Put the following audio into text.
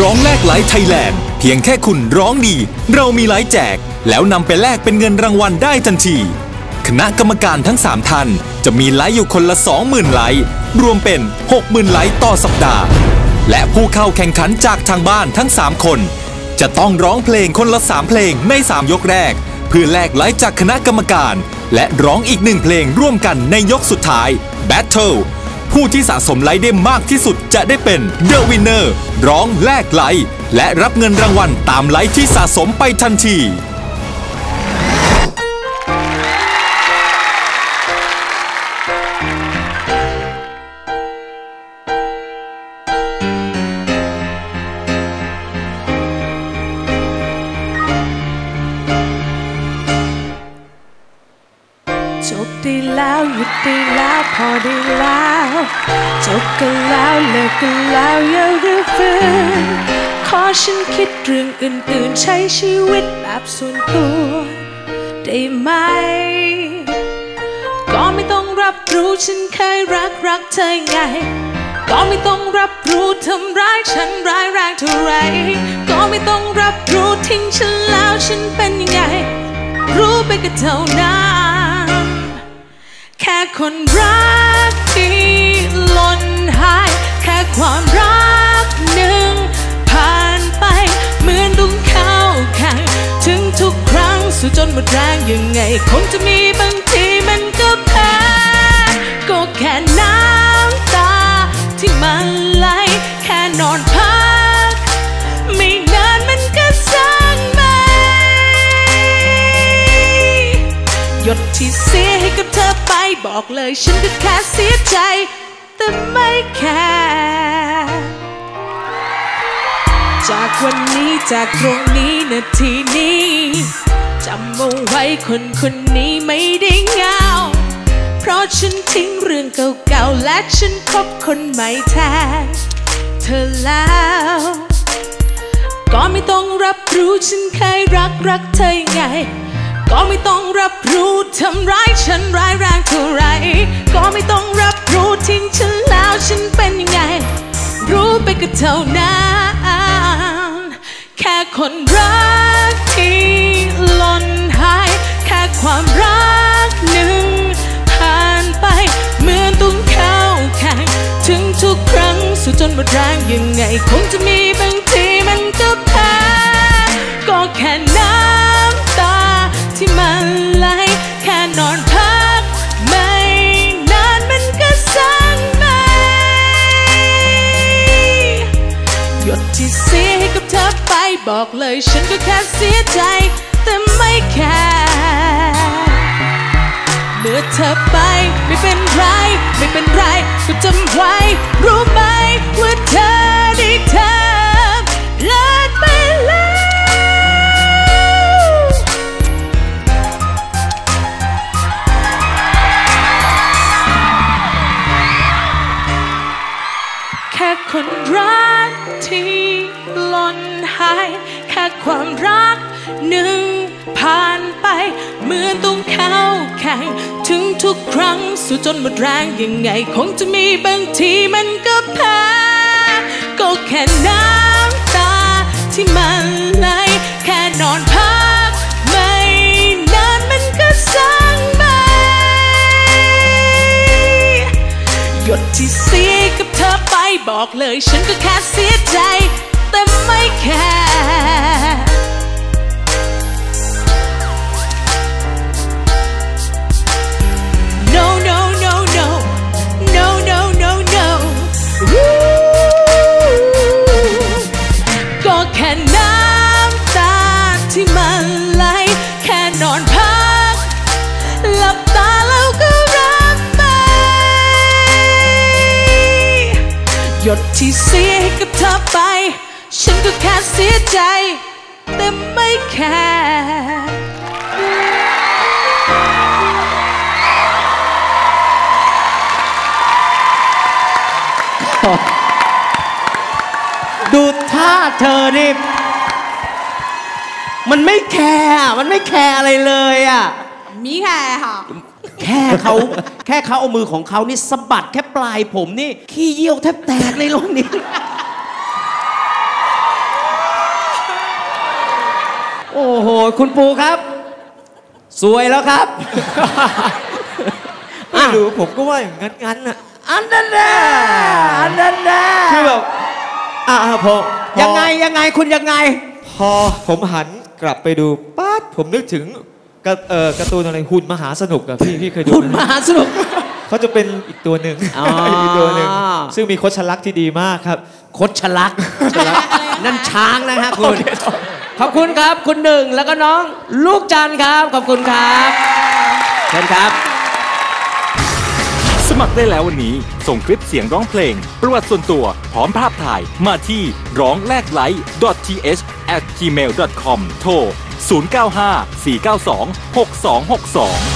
ร้องแลกไลฟ์ไทยแลนด์เพียงแค่คุณร้องดี เรามีไลฟ์แจก แล้วนำไปแลกเป็นเงินรางวัลได้ทันที คณะกรรมการทั้ง 3ท่านจะมีไลฟ์อยู่คนละ 20,000 ไลฟ์รวมเป็น 60,000 ไลฟ์ต่อสัปดาห์ และผู้เข้าแข่งขันจากทางบ้านทั้ง 3 คน จะต้องร้องเพลงคนละ 3 เพลงใน 3 ยกแรก เพื่อแลกไลฟ์จากคณะกรรมการ และร้องอีกหนึ่งเพลงร่วมกันในยกสุดท้าย Battle ผู้ที่สะสมไลค์ได้มากที่สุดจะได้เป็นเดอะวินเนอร์ร้องแลกไลค์และรับเงินรางวัลตามไลค์ที่สะสมไปทันที จบได้แล้วหยุดได้แล้วพอได้แล้วจบกันแล้วเลิกกันแล้วอย่ารื้อฟื้นขอฉันคิดเรื่องอื่นๆ ใช้ชีวิตแบบส่วนตัวได้ไหม ก็ไม่ต้องรับรู้ฉันเคยรักรักเธอไง ก็ไม่ต้องรับรู้ทำร้ายฉันร้ายแรงเท่าไร ก็ไม่ต้องรับรู้ทิ้งฉันแล้วฉันเป็นยังไง รู้ไปก็เท่านั้น แค่คนรักที่หล่นหาย แค่ความรักหนึ่งผ่านไป เหมือนต้งเข้าแข่งถึงทุกครั้งสู้จนหมดแรงยังไง คงจะมีบางทีมันก็แพ้ก็แค่น้ำตาที่มันไหลแค่นอนพัก ไม่นานมันก็สร้างใหม่หยดที่เสียให้กับเธอไป บอกเลยฉันก็แค่เสียใจ แต่ไม่แคร์จากวันนี้จากตรงนี้นาทีนี้จำเอาไว้คนคนนี้ไม่ได้เหงา เพราะฉันทิ้งเรื่องเก่าๆและฉันพบคนใหม่แทนเธอแล้วก็ไม่ต้องรับรู้ฉันเคยรักรักเธอยังไง ก็ไม่ต้องรับรู้ทำร้ายฉันร้ายแรง ท่านั้นแค่คนรักที่หล่นหาย แค่ความรักหนึ่งผ่านไป เหมือนต้องเข้าแข่งถึงทุกครั้งสู้จนหมดแรงยังไง คงจะมีบางทีมันก็แพ้ก็แค่ ที่เสียให้กับเธอไปบอกเลยฉันก็แค่เสียใจ แต่ไม่แคร์เมื่อเธอไปไม่เป็นไร ไม่เป็นไร ก็จำไว้ รู้ไหมว่าเธอได้ทำเลิศไปแล้วแค่คนรัก แค่ความรักหนึ่งผ่านไปเหมือนต้องเข้าแข่งถึงทุกครั้งสู้จนหมดแรงยังไง คงจะมีบางทีมันก็แพ้ก็แค่น้ำตาที่มันไหลแค่นอนพักไม่นานมันก็สร้างใหม่หยดที่เสียกับเธอไปบอกเลย ฉันก็แค่เสียใจ แต่ไม่แคร์ No no no no no no no no Woo ก็แค่น้ำตาที่มันไหลแค่นอนพักหลับตาแล้วก็รักไปหยดที่เสียให้กับเธอไป ฉันก็แค่เสียใจ แต่ไม่แคร์ดูท่าเธอนี่มันไม่แคร์อะมันไม่แคร์อะไรเลยอะ มีแค่ค่ะ แค่เขาแค่เขาเอามือของเขานี่สะบัดแค่ปลายผมนี่ ขี้เยี่ยวแทบแตกเลยลงนี้ โอ้โห คุณปูครับ สวยแล้วครับ ไม่รู้ผมก็ว่าอย่างนั้นงั้นน่ะอันนั้นแน่อันนั้นแน่คือแบบอ่าพอพอยังไงยังไงคุณยังไง พอผมหันกลับไปดูป๊าดผมนึกถึงกระเอ่อการ์ตูนอะไรหุ่นมหาสนุกอะพี่พี่เคยดูคุณไหมมหาสนุก เขาจะเป็นอีกตัวหนึ่งอ๋ออี กตัวหนึ่งซึ่งมีโคชลักษณ์ที่ดีมากครับ คดชะลัก นั่นช้างนะฮะคุณ ขอบคุณครับ คุณหนึ่งแล้วก็น้องลูกจันครับ ขอบคุณครับเชิญครับ สมัครได้แล้ววันนี้ ส่งคลิปเสียงร้องเพลง ประวัติส่วนตัวพร้อมภาพถ่ายมาที่ร้องแลกไลท์ th at gmail com โทร 095 492 6262